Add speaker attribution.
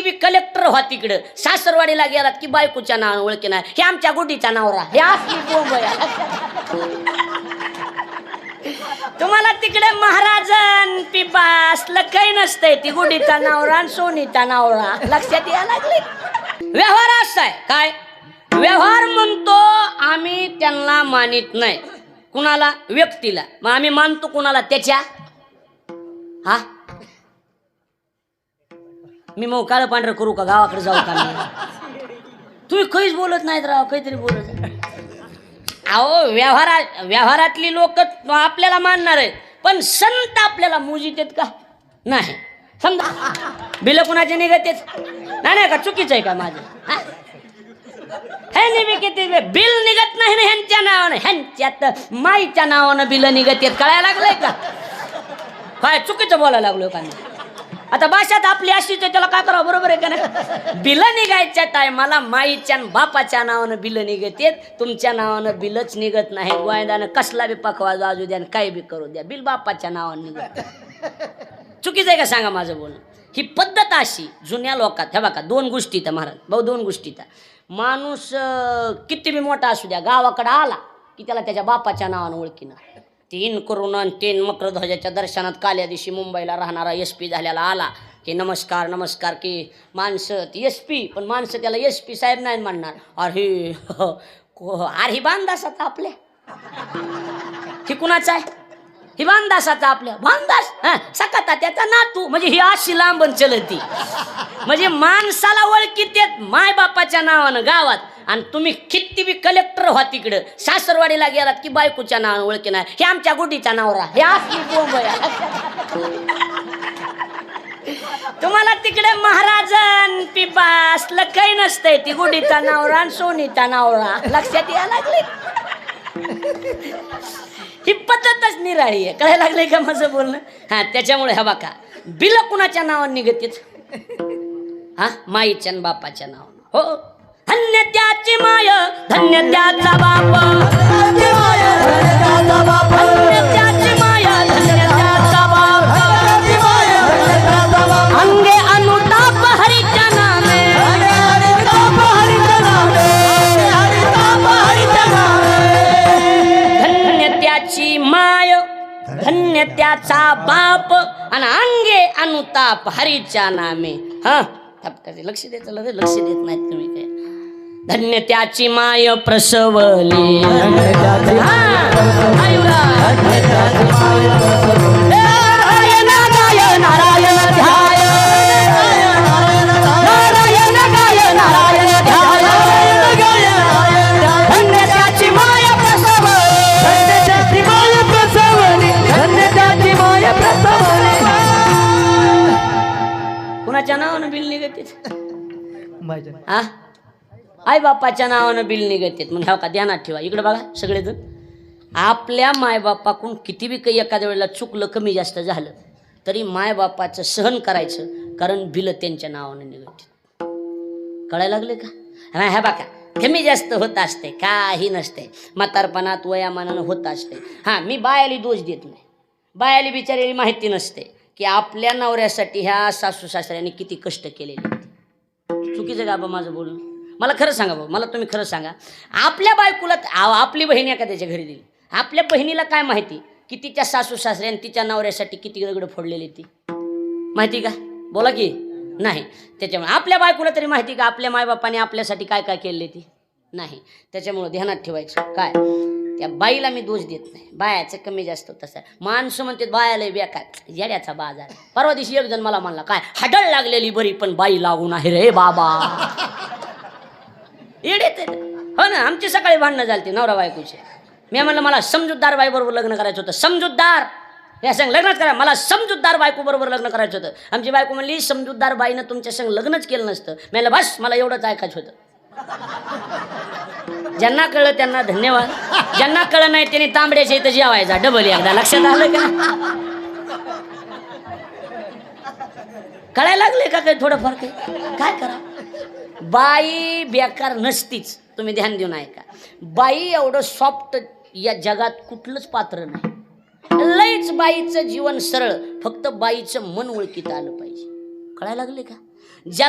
Speaker 1: किती बी कलेक्टर व्हा तिकडं. सासरवाडीला गेलात की बायकोच्या नाव ओळखी नाही हे आमच्या गुडीचा नवरा. हे असली तुम्हाला तिकडे महाराजन पिपा असलं काही नसतंय. ती गुडीचा नवरा आणि सोनीचा नवरा. लक्षात या लागले? व्यवहार असा आहे. काय? व्यवहार म्हणतो आम्ही त्यांना मानित नाही. कुणाला? व्यक्तीला. मग आम्ही मानतो कुणाला? त्याच्या? हा? मी मग काळ पांढरं करू का? गावाकडे जाऊ का मी? तुम्ही काहीच बोलत नाहीत राव काहीतरी बोलत अहो व्यवहारा व्यवहारातली लोक आपल्याला मानणार आहेत पण संत आपल्याला मुजीत आहेत का? नाही. समजा बिल कुणाचे निघतेच आहेत? नाही नाही का? चुकीचं आहे का माझं? हे? नेहमी किती बिल निघत नाही ना ह्यांच्या नावानं. ह्यांच्यात माईच्या नावानं बिल निघत आहेत. कळायला लागलंय का? काय चुकीचं बोलायला लागलो का आता भाषात आपली अशी त्याला काय करावं बरोबर आहे का नाही? बिलं निघायच्या टायमाला माईच्या बापाच्या नावानं बिलं निघते तुमच्या नावानं बिलच निघत नाही. गोयदानं कसला बी पकवा वाजू द्या काही काय बी करू द्या. बिल बापाच्या नावानं निघत चुकीचं आहे का सांगा माझं बोलणं? ही पद्धत अशी जुन्या लोकात. हे बघा दोन गोष्टी त्या महाराज. भाऊ दोन गोष्टी त्या माणूस किती बी मोठा असू द्या गावाकडं आला की त्याला त्याच्या बापाच्या नावानं ओळखीनं. तीन करून आणि तीन मकरध्वजाच्या दर्शनात काल्या दिवशी मुंबईला राहणारा एस पी झाल्याला आला. की नमस्कार नमस्कार की माणसं ती एस पी पण माणसं त्याला एस पी साहेब नाही म्हणणार. अरे को- अरे ही आपल्या. हे कुणाचं आहे? ही वानदासाचा आपल्या वानदास हा सकाता त्याचा नातू. म्हणजे ही अशी लांबन चलती. म्हणजे माणसाला ओळखीत येत माय बापाच्या नावानं गावात. आणि तुम्ही किती बी कलेक्टर व्हा तिकडं. सासरवाडीला गेलात की बायकोच्या नावानं ओळखी नाही. हे आमच्या गुडीचा नावरा. हे असली तुम्हाला तिकडे महाराजन पिपा असलं काही नसतंय. ती गुडीचा नावरा आणि सोनीचा नावरा. लक्षात यायला लागले? ही पद्धतच निराळी आहे. कळायला लागले का माझं बोलणं? हा त्याच्यामुळे हा बाका बिल कुणाच्या नावाने निघतेच हा माईच्या बापाच्या नावानं हो. धन्य त्याची माय धन्य त्याचा बाप. धन्य त्याचा बाप आणि अंगे अनुताप हरीच्या नामे. हा? लक्ष द्यायचं लक्ष लक्ष देत नाहीत तुम्ही काय धन्य त्याची माय प्रसवली. कुणाच्या नावानं बिल निघते हा? आई बापाच्या नावानं बिल निघतेत. मग ह्या का ध्यानात ठेवा. इकडे बघा सगळेजण. आपल्या मायबापाकडून किती बी काही एखाद्या वेळेला चुकलं कमी जास्त झालं तरी मायबापाचं सहन करायचं कारण बिल त्यांच्या नावानं निघते कळायला लागले का? हा ह्या बघा. कमी जास्त होत असते काही नसते. म्हातारपणात वयामानानं होत असते. हां मी बायाली दोष देत नाही. बायाली बिचारायला माहिती नसते. की आपल्या नवऱ्यासाठी ह्या सासू सासऱ्याने किती कष्ट केलेले चुकीचं का बा माझं बोलणं? मला खरं सांगा बाबा मला तुम्ही खरं सांगा. आपल्या बायकोला आपली आपली बहीण एखाद्याच्या घरी दिली. आपल्या बहिणीला काय माहिती की तिच्या सासू सासऱ्याने तिच्या नवऱ्यासाठी किती दगड फोडलेली ती? माहिती का? बोला की. नाही. त्याच्यामुळे आपल्या बायकोला तरी माहिती का आपल्या मायबापाने आपल्यासाठी काय काय केले ती? नाही. त्याच्यामुळं ध्यानात ठेवायचं. काय? त्या बाईला मी दोष देत नाही. बायाचं कमी जास्त होत असं माणसं म्हणते बायाला बेकार. येड्याचा बाजार. परवा दिवशी एक जण मला म्हणला काय हडळ लागलेली बरी पण बाई लागून आहे रे बाबा. येडे ते हो ना आमची सकाळी भांडणं झालती नवरा बायकोचे. मी म्हणलं मला समजूतदार बाईबरोबर लग्न करायचं होतं. समजूतदार? या संग लग्नच करा. मला समजूतदार बायको बरोबर लग्न करायचं होतं. आमची बायको म्हणली समजूतदार बाईनं तुमच्या संग लग्नच केलं नसतं. मी म्हणलं बस मला एवढंच ऐकायचं होतं. ज्यांना कळलं त्यांना धन्यवाद. ज्यांना कळलं नाही त्यांनी तांबड्याच्या इथं जेवायचा. डबल एकदा. लक्षात आलं का? कळायला लागले का काही थोडं फरक आहे काय करा? बाई बेकार नसतीच. तुम्ही ध्यान देऊन ऐका. बाई एवढं सॉफ्ट या जगात कुठलंच पात्र नाही. लईच बाईचं जीवन सरळ. फक्त बाईचं मन ओळखीत आलं पाहिजे. कळायला लागले का? ज्याला